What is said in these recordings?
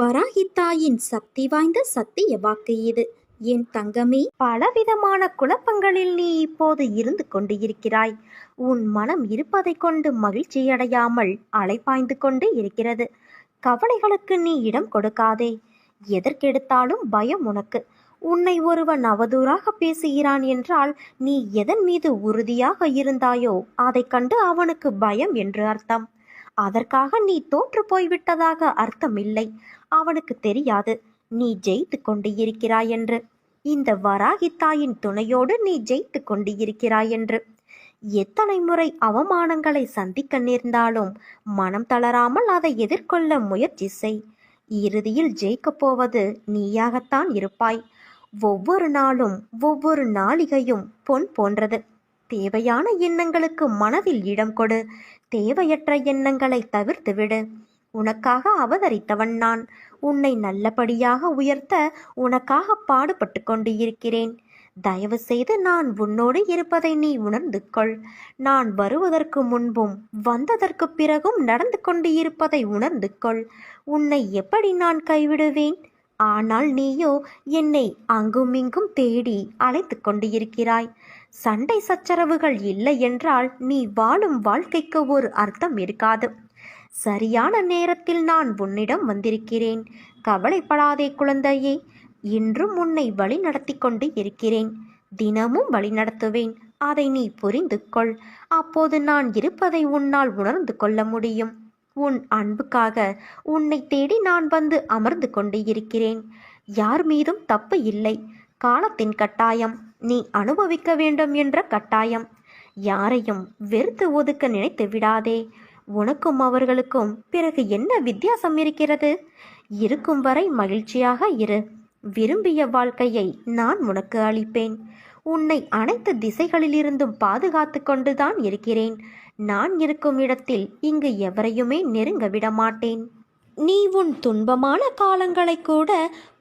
வராகித்தாயின் சக்தி வாய்ந்த சத்திய வாக்கு இது. என் தங்கமே பலவிதமான குழப்பங்களில் நீ இப்போது இருந்து கொண்டு இருக்கிறாய் உன் மனம் இருப்பதைக் கொண்டு மகிழ்ச்சியடையாமல் அலைப்பாய்ந்து கொண்டு இருக்கிறது. கவலைகளுக்கு நீ இடம் கொடுக்காதே. எதற்கெடுத்தாலும் பயம் உனக்கு. உன்னை ஒருவன் அவதூறாக பேசுகிறான் என்றால் நீ எதன் மீது உறுதியாக இருந்தாயோ அதைக் கண்டு அவனுக்கு பயம் என்று அர்த்தம். அதற்காக நீ தோற்று போய்விட்டதாக அர்த்தமில்லை. அவனுக்கு தெரியாது நீ ஜெயித்து கொண்டு இருக்கிறாய் என்று இந்த வராகி தாயின் துணையோடு நீ ஜெயித்து கொண்டு இருக்கிறாய் என்று எத்தனை முறை அவமானங்களை சந்திக்க நேர்ந்தாலும் மனம் தளராமல் அதை எதிர்கொள்ள முயற்சி செய். இறுதியில் ஜெயிக்கப் போவது நீயாகத்தான் இருப்பாய். ஒவ்வொரு நாளும் ஒவ்வொரு நாளிகையும் பொன் போன்றது. தேவையான எண்ணங்களுக்கு மனதில் இடம் கொடு. தேவையற்ற எண்ணங்களை தவிர்த்துவிடு. உனக்காக அவதரித்தவன் நான். உன்னை நல்லபடியாக உயர்த்த உனக்காக பாடுபட்டு கொண்டு இருக்கிறேன் தயவு செய்து நான் உன்னோடு இருப்பதை நீ உணர்ந்து கொள் நான் வருவதற்கு முன்பும் வந்ததற்கு பிறகும் நடந்து கொண்டு இருப்பதை உணர்ந்து கொள் உன்னை எப்படி நான் கைவிடுவேன்? ஆனால் நீயோ என்னை அங்குமிங்கும் தேடி அழைத்து கொண்டிருக்கிறாய். சண்டை சச்சரவுகள் இல்லை என்றால் நீ வாழும் வாழ்க்கைக்கு ஒரு அர்த்தம் இருக்காது. சரியான நேரத்தில் நான் உன்னிடம் வந்திருக்கிறேன். கவலைப்படாதே குழந்தையே. இன்றும் உன்னை வழி நடத்தி கொண்டு இருக்கிறேன். தினமும் வழி நடத்துவேன் அதை நீ புரிந்து கொள் அப்போது நான் இருப்பதை உன்னால் உணர்ந்து கொள்ள முடியும். உன் அன்புக்காக உன்னை தேடி நான் வந்து அமர்ந்து கொண்டு இருக்கிறேன். யார் மீதும் தப்பு இல்லை. காலத்தின் கட்டாயம். நீ அனுபவிக்க வேண்டும் என்ற கட்டாயம். யாரையும் வெறுத்து ஒதுக்க நினைத்து விடாதே. உனக்கும் அவர்களுக்கும் பிறகு என்ன வித்தியாசம் இருக்கிறது? இருக்கும் வரை மகிழ்ச்சியாக இரு. விரும்பிய வாழ்க்கையை நான் உனக்கு அளிப்பேன். உன்னை அனைத்து திசைகளிலிருந்தும் பாதுகாத்து கொண்டுதான் இருக்கிறேன். நான் இருக்கும் இடத்தில் இங்கு எவரையுமே நெருங்க விட மாட்டேன் நீ உன் துன்பமான காலங்களை கூட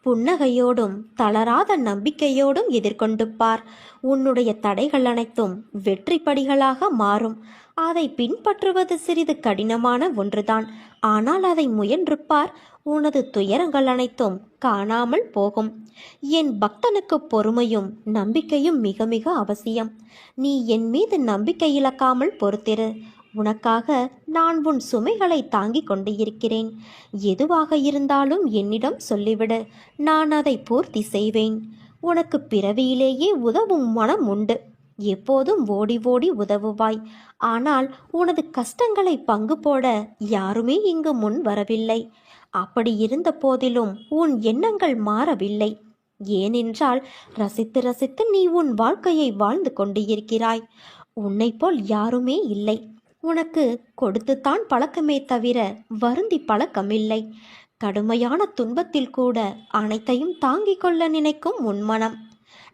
புன்னகையோடும் தளராத நம்பிக்கையோடும் எதிர்கொண்டு பார் உன்னுடைய தடைகள் அனைத்தும் வெற்றி படிகளாக மாறும். அதை பின்பற்றுவது சிறிது கடினமான ஒன்றுதான். ஆனால் அதை முயன்று பார் உனது துயரங்கள் அனைத்தும் காணாமல் போகும். என் பக்தனுக்கு பொறுமையும் நம்பிக்கையும் மிக மிக அவசியம். நீ என் மீது நம்பிக்கை இழக்காமல் பொறுத்திரு. உனக்காக நான் உன் சுமைகளை தாங்கிக் கொண்டு இருக்கிறேன் எதுவாக இருந்தாலும் என்னிடம் சொல்லிவிடு. நான் அதை பூர்த்தி செய்வேன். உனக்கு பிறவியிலேயே உதவும் மனம் உண்டு. எப்போதும் ஓடி ஓடி உதவுவாய். ஆனால் உனது கஷ்டங்களை பங்கு போட யாருமே இங்கு முன் வரவில்லை. அப்படி இருந்த போதிலும் உன் எண்ணங்கள் மாறவில்லை. ஏனென்றால் ரசித்து ரசித்து நீ உன் வாழ்க்கையை வாழ்ந்து கொண்டு இருக்கிறாய் உன்னைப் போல் யாருமே இல்லை. உனக்கு கொடுத்துத்தான் பழக்கமே தவிர வருந்தி பழக்கமில்லை. கடுமையான துன்பத்தில் கூட அனைத்தையும் தாங்கிக் கொள்ள நினைக்கும் உன்மனம்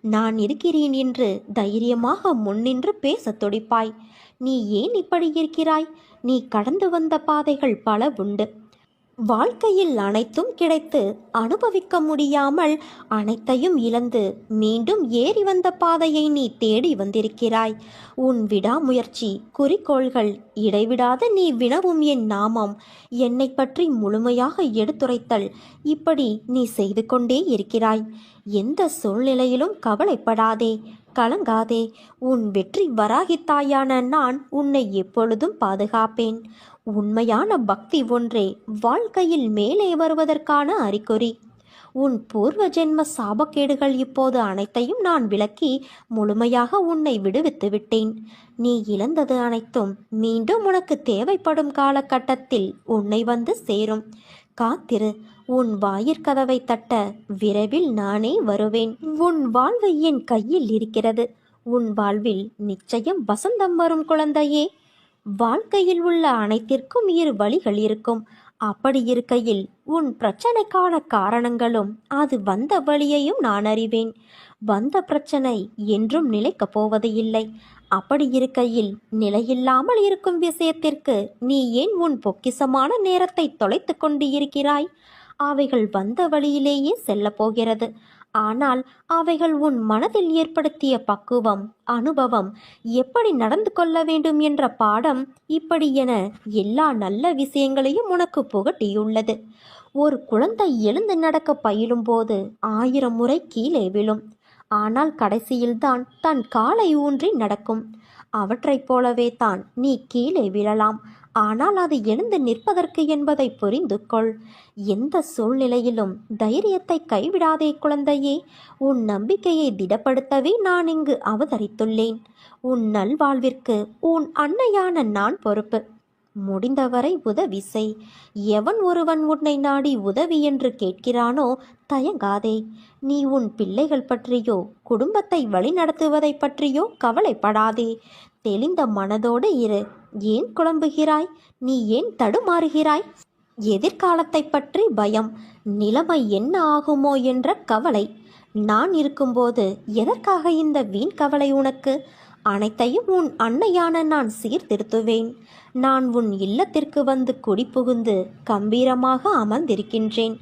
நான் இருக்கிறேன் என்று தைரியமாக முன்னின்று பேசத் துடிப்பாய். நீ ஏன் இப்படி இருக்கிறாய்? நீ கடந்து வந்த பாதைகள் பல உண்டு. வாழ்க்கையில் அனைத்தும் கிடைத்து அனுபவிக்க முடியாமல் அனைத்தையும் இழந்து மீண்டும் ஏறி வந்த பாதையை நீ தேடி வந்திருக்கிறாய். உன் விடாமுயற்சி குறிக்கோள்கள் இடைவிடாத நீ வினவும் என் நாமம். என்னை பற்றி முழுமையாக எடுத்துரைத்தல் இப்படி நீ செய்து கொண்டே இருக்கிறாய். எந்த சூழ்நிலையிலும் கவலைப்படாதே கலங்காதே. உன் வெற்றி வராகித்தாயான நான் உன்னை எப்பொழுதும் பாதுகாப்பேன். உண்மையான பக்தி ஒன்றே வாழ்க்கையில் மேலே வருவதற்கான அறிகுறி. உன் பூர்வ ஜென்ம சாபக்கேடுகள் இப்போது அனைத்தையும் நான் விளக்கி முழுமையாக உன்னை விடுவித்து விட்டேன். நீ இழந்தது அனைத்தும் மீண்டும் உனக்கு தேவைப்படும் காலகட்டத்தில் உன்னை வந்து சேரும். காத்திரு உன் வாயிற்கதவை தட்ட விரைவில் நானே வருவேன். உன் வாழ்வை என் கையில் இருக்கிறது. உன் வாழ்வில் நிச்சயம் வசந்தம் வரும் குழந்தையே. வாழ்க்கையில் உள்ள அனைத்திற்கும் இரு வழிகள் இருக்கும். அப்படி இருக்கையில் உன் பிரச்சனைக்கான காரணங்களும் அது வந்த வழியையும் நான் அறிவேன். வந்த பிரச்சனை என்றும் நிலைக்கப் போவது இல்லை. அப்படி இருக்கையில் நிலையில்லாமல் இருக்கும் விஷயத்திற்கு நீ ஏன் உன் பொக்கிசமான நேரத்தை தொலைத்து கொண்டு இருக்கிறாய் அவைகள் வந்த வழியிலேயே செல்லப் போகிறது. ஆனால் அவைகள் உன் மனதில் ஏற்படுத்திய பக்குவம் அனுபவம் எப்படி நடந்து கொள்ள வேண்டும் என்ற பாடம் இப்படி என எல்லா நல்ல விஷயங்களையும் உனக்கு புகட்டியுள்ளது. ஒரு குழந்தை எழுந்து நடக்க பயிலும்போது ஆயிரம் முறை கீழே விழும். ஆனால் கடைசியில்தான் தன் காலை ஊன்றி நடக்கும். அவற்றைப் போலவே தான் நீ கீழே விழலாம். ஆனால் அது எழுந்து நிற்பதற்கு என்பதை புரிந்து கொள். எந்த சூழ்நிலையிலும் தைரியத்தை கைவிடாதே குழந்தையே. உன் நம்பிக்கையை திடப்படுத்தவே நான் இங்கு அவதரித்துள்ளேன். உன் நல்வாழ்விற்கு உன் அன்னையான நான் பொறுப்பு. முடிந்தவரை உதவி செய். எவன் ஒருவன் உன்னை நாடி உதவி என்று கேட்கிறானோ தயங்காதே. நீ உன் பிள்ளைகள் பற்றியோ குடும்பத்தை வழிநடத்துவதை பற்றியோ கவலைப்படாதே. தெளிந்த மனதோடு இரு. ஏன் குழம்புகிறாய்? நீ ஏன் தடுமாறுகிறாய்? எதிர்காலத்தை பற்றி பயம். நிலைமை என்ன ஆகுமோ என்ற கவலை. நான் இருக்கும்போது எதற்காக இந்த வீண் கவலை உனக்கு? அனைத்தையும் உன் அன்னையான நான் சீர்திருத்துவேன். நான் உன் இல்லத்திற்கு வந்து குடிபுகுந்து கம்பீரமாக அமர்ந்திருக்கின்றேன்.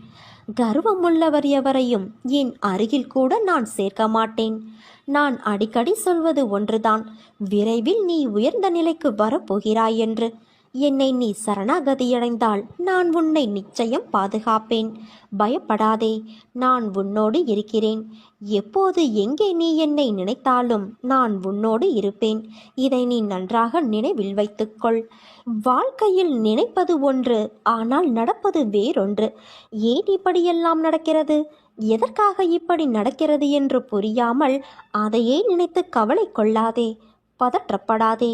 கர்வமுள்ளவர் எவரையும் என் அருகில் கூட நான் சேர்க்க மாட்டேன். நான் அடிக்கடி சொல்வது ஒன்றுதான். விரைவில் நீ உயர்ந்த நிலைக்கு வரப்போகிறாய் என்று என்னை நீ சரணாகதியடைந்தால் நான் உன்னை நிச்சயம் பாதுகாப்பேன். பயப்படாதே நான் உன்னோடு இருக்கிறேன். எப்போது எங்கே நீ என்னை நினைத்தாலும் நான் உன்னோடு இருப்பேன். இதை நீ நன்றாக நினைவில் வைத்துக்கொள். வாழ்க்கையில் நினைப்பது ஒன்று ஆனால் நடப்பது வேறொன்று. ஏன் இப்படியெல்லாம் நடக்கிறது? எதற்காக இப்படி நடக்கிறது என்று புரியாமல் அதையே நினைத்து கவலை கொள்ளாதே பதற்றப்படாதே.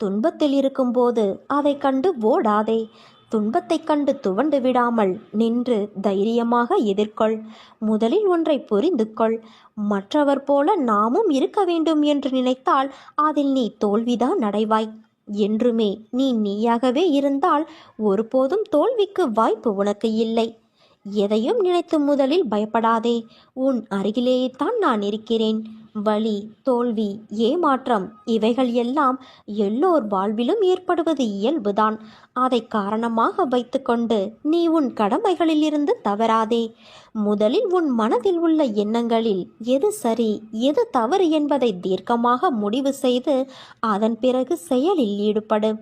துன்பத்தில் இருக்கும்போது அதை கண்டு ஓடாதே. துன்பத்தைக் கண்டு துவண்டு விடாமல் நின்று தைரியமாக எதிர்கொள். முதலில் ஒன்றை புரிந்து கொள். மற்றவர் போல நாமும் இருக்க வேண்டும் என்று நினைத்தால் அதில் நீ தோல்விதான் அடைவாய். என்றுமே நீ நீயாகவே இருந்தால் ஒருபோதும் தோல்விக்கு வாய்ப்பு உனக்கு இல்லை. எதையும் நினைத்து முதலில் பயப்படாதே. உன் அருகிலேயே தான் நான் இருக்கிறேன். வலி தோல்வி ஏமாற்றம் இவைகள் எல்லாம் எல்லோர் வாழ்விலும் ஏற்படுவது இயல்புதான். அதை காரணமாக வைத்துக்கொண்டு நீ உன் கடமைகளிலிருந்து தவறாதே. முதலில் உன் மனதில் உள்ள எண்ணங்களில் எது சரி எது தவறு என்பதை தீர்க்கமாக முடிவு செய்து அதன் பிறகு செயலில் ஈடுபடு.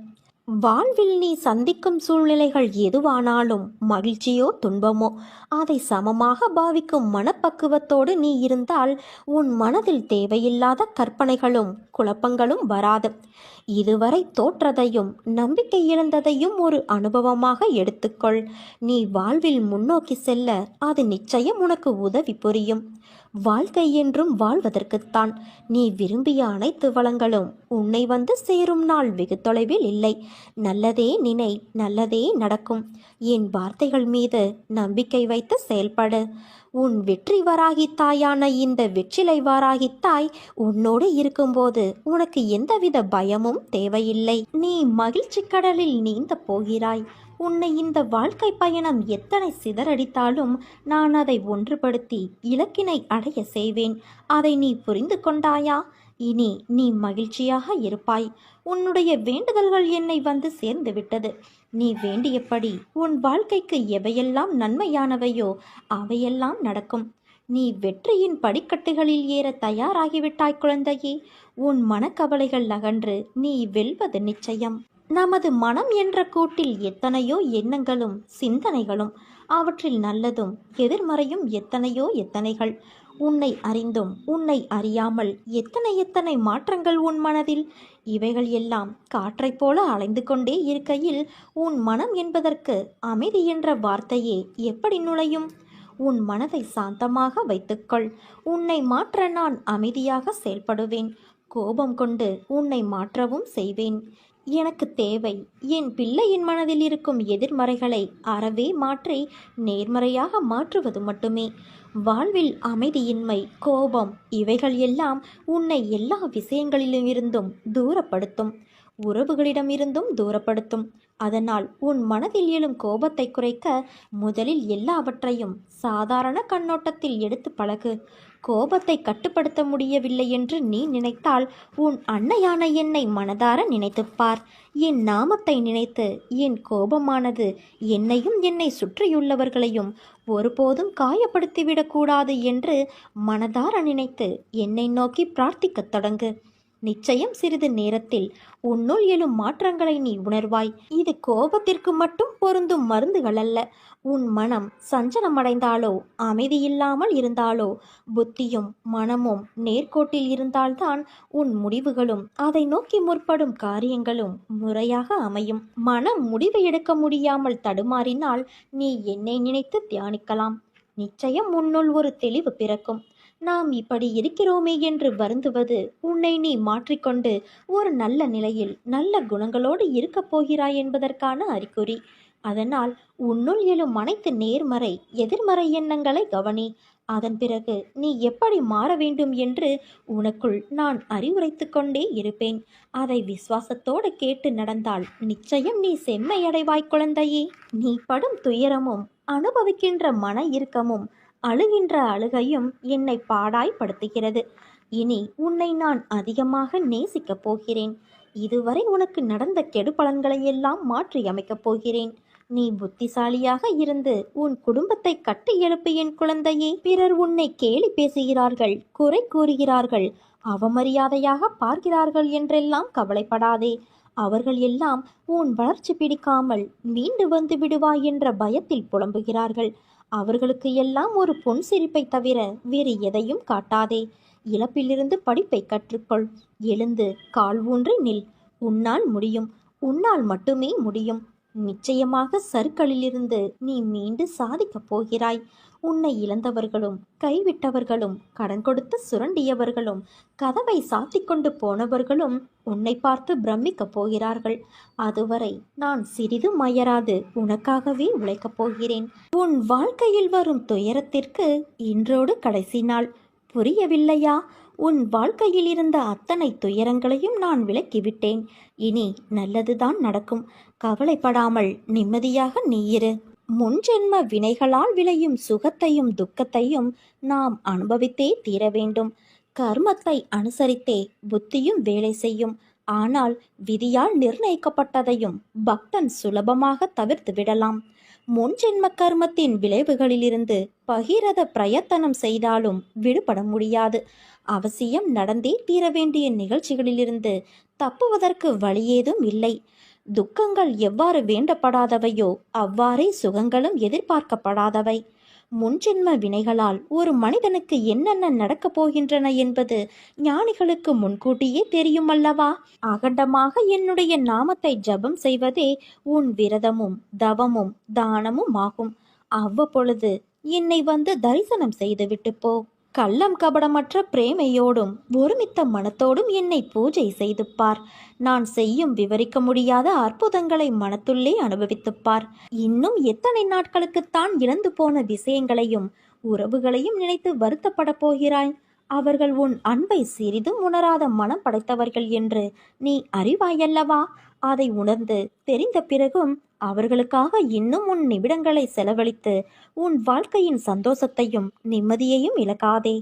வாழ்வில் நீ சந்திக்கும் சூழ்நிலைகள் எதுவானாலும் மகிழ்ச்சியோ துன்பமோ அதை சமமாக பாவிக்கும் மனப்பக்குவத்தோடு நீ இருந்தால் உன் மனதில் தேவையில்லாத கற்பனைகளும் குழப்பங்களும் வராது. இதுவரை தோற்றதையும் நம்பிக்கை இழந்ததையும் ஒரு அனுபவமாக எடுத்துக்கொள். நீ வாழ்வில் முன்னோக்கி செல்ல அது நிச்சயம் உனக்கு உதவி புரியும். வாழ்க்கை என்றும் வாழ்வதற்குத்தான். நீ விரும்பிய அனைத்து வளங்களும் உன்னை வந்து சேரும் நாள் வெகு தொலைவில் இல்லை. நல்லதே நினை நல்லதே நடக்கும். என் வார்த்தைகள் மீது நம்பிக்கை வைத்து செயல்படு. உன் வெற்றி வராகித்தாயான இந்த வெற்றிலை வாராகித்தாய் உன்னோடு இருக்கும்போது உனக்கு எந்தவித பயமும் தேவையில்லை. நீ மகிழ்ச்சி கடலில் நீந்த போகிறாய். உன்னை இந்த வாழ்க்கை பயணம் எத்தனை சிதறடித்தாலும் நான் அதை ஒன்றுபடுத்தி இலக்கினை அடைய செய்வேன். அதை நீ புரிந்து கொண்டாயா? இனி நீ மகிழ்ச்சியாக இருப்பாய். உன்னுடைய வேண்டுதல்கள் என்னை வந்து சேர்ந்து விட்டது. நீ வேண்டியபடி உன் வாழ்க்கைக்கு எவையெல்லாம் நன்மையானவையோ அவையெல்லாம் நடக்கும். நீ வெற்றியின் படிக்கட்டுகளில் ஏற தயாராகிவிட்டாய் குழந்தையே. உன் மனக்கவலைகள் அகன்று நீ வெல்வது நிச்சயம். நமது மனம் என்ற கூட்டில் எத்தனையோ எண்ணங்களும் சிந்தனைகளும் அவற்றில் நல்லதும் எதிர்மறையும் எத்தனையோ எத்தனைகள். உன்னை அறிந்தும் உன்னை அறியாமல் எத்தனை எத்தனை மாற்றங்கள் உன் மனதில்? இவைகள் எல்லாம் காற்றைப் போல அலைந்து கொண்டே இருக்கையில் உன் மனம் என்பதற்கு அமைதி என்ற வார்த்தையே எப்படி நுழையும்? உன் மனதை சாந்தமாக வைத்துக்கொள். உன்னை மாற்ற நான் அமைதியாக செயல்படுவேன். கோபம் கொண்டு உன்னை மாற்றவும் செய்வேன். எனக்கு தேவை. என் பிள்ளையின் மனதில் இருக்கும் எதிர்மறைகளை அறவே மாற்றி நேர்மறையாக மாற்றுவது மட்டுமே. வாழ்வில் அமைதியின்மை கோபம் இவைகள் எல்லாம் உன்னை எல்லா விஷயங்களிலும் இருந்தும் தூரப்படுத்தும். உறவுகளிடமிருந்தும் தூரப்படுத்தும். அதனால் உன் மனதில் எழும் கோபத்தை குறைக்க முதலில் எல்லாவற்றையும் சாதாரண கண்ணோட்டத்தில் எடுத்து பழகு. கோபத்தை கட்டுப்படுத்த முடியவில்லை என்று நீ நினைத்தால் உன் அன்னையான என்னை மனதார நினைத்துப் பார். என் நாமத்தை நினைத்து என் கோபமானது என்னையும் என்னை சுற்றியுள்ளவர்களையும் ஒருபோதும் காயப்படுத்திவிடக்கூடாது என்று மனதார நினைத்து என்னை நோக்கி பிரார்த்திக்கத் தொடங்கு. நிச்சயம் சிறிது நேரத்தில் உன்னுள் எழும் மாற்றங்களை நீ உணர்வாய். இது கோபத்திற்கு மட்டும் பொருந்தும் மருந்துகள் அல்ல. உன் மனம் சஞ்சலமடைந்தாலோ அமைதியில்லாமல் இருந்தாலோ புத்தியும் மனமும் நேர்கோட்டில் இருந்தால்தான் உன் முடிவுகளும் அதை நோக்கி முற்படும் காரியங்களும் முறையாக அமையும். மனம் முடிவு எடுக்க முடியாமல் தடுமாறினால் நீ என்னை நினைத்து தியானிக்கலாம். நிச்சயம் உன்னுள் ஒரு தெளிவு பிறக்கும். நாம் இப்படி இருக்கிறோமே என்று வருந்துவது உன்னை நீ மாற்றிக்கொண்டு ஒரு நல்ல நிலையில் நல்ல குணங்களோடு இருக்கப் போகிறாய் என்பதற்கான அறிகுறி. அதனால் உன்னுள் எழும் அனைத்து நேர்மறை எதிர்மறை எண்ணங்களை கவனி. அதன் பிறகு நீ எப்படி மாற வேண்டும் என்று உனக்குள் நான் அறிவுரைத்து கொண்டே இருப்பேன். அதை விசுவாசத்தோடு கேட்டு நடந்தால் நிச்சயம் நீ செம்மையடைவாய் குழந்தையே. நீ படும் துயரமும் அனுபவிக்கின்ற மன இறுக்கமும் அழுகின்ற அழுகையும் என்னை பாடாய்படுத்துகிறது இனி உன்னை நான் அதிகமாக நேசிக்கப் போகிறேன். இதுவரை உனக்கு நடந்த கெடுபலன்களையெல்லாம் மாற்றி அமைக்கப் போகிறேன். நீ புத்திசாலியாக இருந்து உன் குடும்பத்தை கட்டி எழுப்பு என் குழந்தையே. பிறர் உன்னை கேலி பேசுகிறார்கள் குறை கூறுகிறார்கள் அவமரியாதையாக பார்க்கிறார்கள் என்றெல்லாம் கவலைப்படாதே. அவர்கள் எல்லாம் உன் வளர்ச்சி பிடிக்காமல் மீண்டு வந்து விடுவாய் என்ற பயத்தில் புலம்புகிறார்கள். அவர்களுக்கு எல்லாம் ஒரு பொன் சிரிப்பை தவிர வேறு எதையும் காட்டாதே. இழப்பிலிருந்து படிப்பை கற்றுக்கொள். எழுந்து கால் ஊன்றி நில். உன்னால் முடியும். உன்னால் மட்டுமே முடியும். நிச்சயமாக சருக்களிலிருந்து நீ மீண்டு சாதிக்கப் போகிறாய். உன்னை இழந்தவர்களும் கைவிட்டவர்களும் கடன் கொடுத்து சுரண்டியவர்களும் கதவை சாத்திக் கொண்டு போனவர்களும் உன்னை பார்த்து பிரமிக்கப் போகிறார்கள். அதுவரை நான் சிறிதும் மயராது உனக்காகவே உழைக்கப் போகிறேன். உன் வாழ்க்கையில் வரும் துயரத்திற்கு இன்றோடு கடைசி நாள். புரியவில்லையா? உன் வாழ்க்கையில் இருந்த அத்தனை துயரங்களையும் நான் விலக்கிவிட்டேன். இனி நல்லதுதான் நடக்கும். கவலைப்படாமல் நிம்மதியாக நீயிரு முன்ஜென்ம வினைகளால் விளையும் சுகத்தையும் துக்கத்தையும் நாம் அனுபவித்தே தீர வேண்டும். கர்மத்தை அனுசரித்தே புத்தியும் வேலை செய்யும். ஆனால் விதியால் நிர்ணயிக்கப்பட்டதையும் பக்தன் சுலபமாக தவிர்த்து விடலாம். முன்ஜென்ம கர்மத்தின் விளைவுகளிலிருந்து பகிரத பிரயத்தனம் செய்தாலும் விடுபட முடியாது. அவசியம் நடந்தே தீர வேண்டிய நிகழ்ச்சிகளிலிருந்து தப்புவதற்கு வழியேதும் இல்லை. துக்கங்கள் எவ்வாறு வேண்டப்படாதவையோ அவ்வாறே சுகங்களும் எதிர்பார்க்கப்படாதவை. முன்ஜென்ம வினைகளால் ஒரு மனிதனுக்கு என்னென்ன நடக்கப் போகின்றன என்பது ஞானிகளுக்கு முன்கூட்டியே தெரியும் அல்லவா அகண்டமாக என்னுடைய நாமத்தை ஜபம் செய்வதே உன் விரதமும் தவமும் தானமும் ஆகும். அவ்வப்பொழுது என்னை வந்து தரிசனம் செய்துவிட்டு போ. கள்ளம் கபடமற்ற பிரேமையோடும் ஒருமித்த மனத்தோடும் என்னை பூஜை செய்துப்பார். நான் செய்யும் விவரிக்க முடியாத அற்புதங்களை மனத்துள்ளே அனுபவித்துப்பார். இன்னும் எத்தனை நாட்களுக்குத்தான் இழந்து போன விஷயங்களையும் உறவுகளையும் நினைத்து வருத்தப்படப் போகிறாய்? அவர்கள் உன் அன்பை சிறிதும் உணராத மனம் படைத்தவர்கள் என்று நீ அறிவாயல்லவா? அதை உணர்ந்து தெரிந்த பிறகும் அவர்களுக்காக இன்னும் உன் நிமிடங்களை செலவழித்து உன் வாழ்க்கையின் சந்தோஷத்தையும் நிம்மதியையும் இழக்காதே.